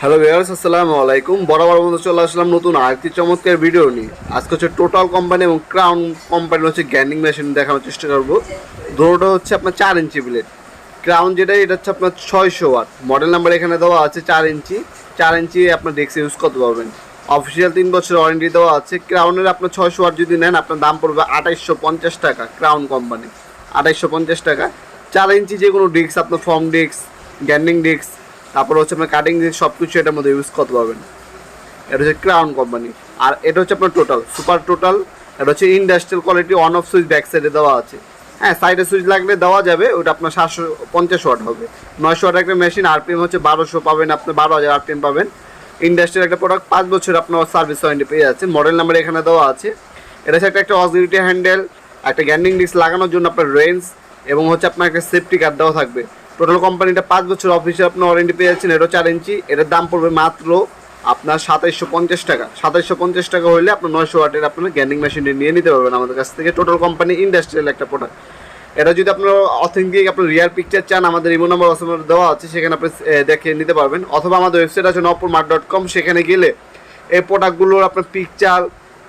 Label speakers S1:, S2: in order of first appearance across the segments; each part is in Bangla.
S1: হ্যালো ভিউয়ার্স আসসালামু আলাইকুম। বরাবর মতো চলে আসলাম নতুন আরেকটি চমৎকার ভিডিও নিয়ে। আজকে হচ্ছে টোটাল কোম্পানি এবং ক্রাউন কোম্পানির হচ্ছে গ্যান্ডিং মেশিন দেখানোর চেষ্টা করব। দুটোটা হচ্ছে আপনার চার ইঞ্চি ব্লেড ক্রাউন যেটা এটা হচ্ছে আপনার ছয়শো ওয়াট মডেল নাম্বার এখানে দেওয়া আছে চার ইঞ্চি। চার ইঞ্চি আপনার ডেস্ক ইউজ করতে পারবেন। অফিসিয়াল তিন বছর ওয়ারেন্টি দেওয়া আছে। ক্রাউনের আপনার ছয়শো ওয়াট যদি নেন, আপনার দাম পড়বে আঠাইশশো পঞ্চাশ টাকা ক্রাউন কোম্পানি আঠাইশশো পঞ্চাশ টাকা। চার ইঞ্চি যে কোনো ডিস্ক আপনার ফর্ম ডিস্ক গ্যান্ডিং ডিস্ক তারপর হচ্ছে আপনার কাটিং সব কিছু এটার মধ্যে ইউজ করতে পারবেন। এটা হচ্ছে ক্রাউন কোম্পানি আর এটা হচ্ছে আপনার টোটাল সুপার টোটাল এটা হচ্ছে industrial quality on off switch back সাইডে দেওয়া আছে। হ্যাঁ সাইডে সুইচ লাগলে দেওয়া যাবে, ওটা আপনার সাতশো, পঞ্চাশ ওয়াট হবে। নয়শো ওয়াট একটা মেশিন আরপিএম হচ্ছে বারোশো পাবেন আপনি, বারো হাজার আরপিএম পাবেন। ইন্ডাস্ট্রিয়াল একটা প্রোডাক্ট পাঁচ বছর আপনার সার্ভিস ওয়ারেন্টি পেয়ে যাচ্ছেন। মডেল নাম্বার এখানে দেওয়া আছে। এটা হচ্ছে একটা একটা অসিলিটি হ্যান্ডেল একটা গ্যান্ডিং ডিস্ক লাগানোর জন্য আপনার রেঞ্জ এবং হচ্ছে আপনার একটা সেফটি কার্ড দেওয়া থাকবে। টোটাল কোম্পানিটা পাঁচ বছর অফিসে আপনার ওয়ারেন্টি পেয়ে যাচ্ছেন এটা চার ইঞ্চি এটার দাম পড়বে মাত্র আপনার সাতাইশশো পঞ্চাশ টাকা। সাতাইশশো পঞ্চাশ টাকা হলে আপনার নয়শো ওয়াটের আপনার গ্যান্ডিং মেশিনটি নিয়ে নিতে পারবেন আমাদের কাছ থেকে। টোটাল কোম্পানি ইন্ডাস্ট্রিয়াল একটা প্রোডাক্ট এটা যদি আপনার অথেন্টিক আপনার রিয়াল পিকচার চান, আমাদের ইমো নম্বর অসমের দেওয়া আছে, সেখানে আপনি দেখে নিতে পারবেন। অথবা আমাদের ওয়েবসাইট আছে নপুর মার্ট ডট কম সেখানে গেলে এই প্রোডাক্টগুলোর আপনার পিকচার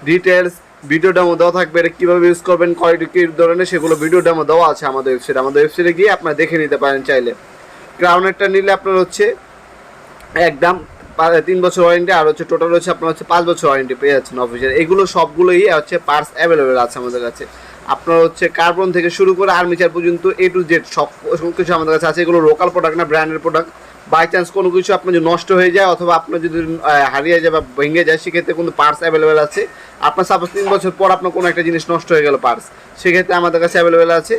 S1: ডিটেলস ভিডিও ডেমো দেওয়া থাকবে, এটা কীভাবে ইউজ করবেন কোয়ালিটি কী ধরনের, সেগুলো ভিডিও ডেমো দেওয়া আছে আমাদের ওয়েবসাইট আমাদের ওয়েবসাইটে গিয়ে আপনারা দেখে নিতে পারেন চাইলে। ক্রাউনেরটা নিলে আপনার হচ্ছে একদম তিন বছর ওয়ারেন্টি আর হচ্ছে টোটাল হচ্ছে আপনার হচ্ছে পাঁচ বছর ওয়ারেন্টি পেয়ে যাচ্ছেন অফিসের এগুলো সবগুলোই হচ্ছে পার্টস অ্যাভেলেবেল আছে আমাদের কাছে। আপনার হচ্ছে কার্বন থেকে শুরু করে আর্মিচার পর্যন্ত এ টু জেড সব কিছু আমাদের কাছে আছে। এগুলো লোকাল প্রোডাক্ট না ব্র্যান্ডের প্রোডাক্ট বাই চান্স কোনো কিছু আপনার যদি নষ্ট হয়ে যায় অথবা আপনার যদি হারিয়ে যায় বা ভেঙে যায়, সেক্ষেত্রে কিন্তু পার্টস অ্যাভেলেবেল আছে। আপনার সাপোজ তিন বছর পর আপনার কোনো একটা জিনিস নষ্ট হয়ে গেল পার্টস সেক্ষেত্রে আমাদের কাছে অ্যাভেলেবেল আছে।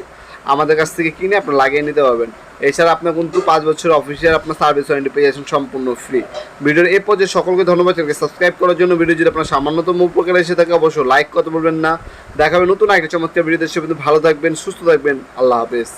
S1: আমাদের কাছ থেকে কিনে আপনি লাগিয়ে নিতে পারবেন। এছাড়া আপনার কিন্তু পাঁচ বছর অফিসিয়াল আপনার সার্ভিস ওয়ারেন্টি পেয়ে যাচ্ছেন সম্পূর্ণ ফ্রি ভিডিওর এ পর্যায়ে সকলকে ধন্যবাদ। চ্যানেলকে সাবস্ক্রাইব করার জন্য ভিডিও যদি আপনার সামান্যতম উপকার এসে থাকে, অবশ্যই লাইক করতে বলবেন না। দেখাবে নতুন একটা চমৎকার ভিডিও কিন্তু ভালো থাকবেন, সুস্থ থাকবেন। আল্লাহ হাফেজ।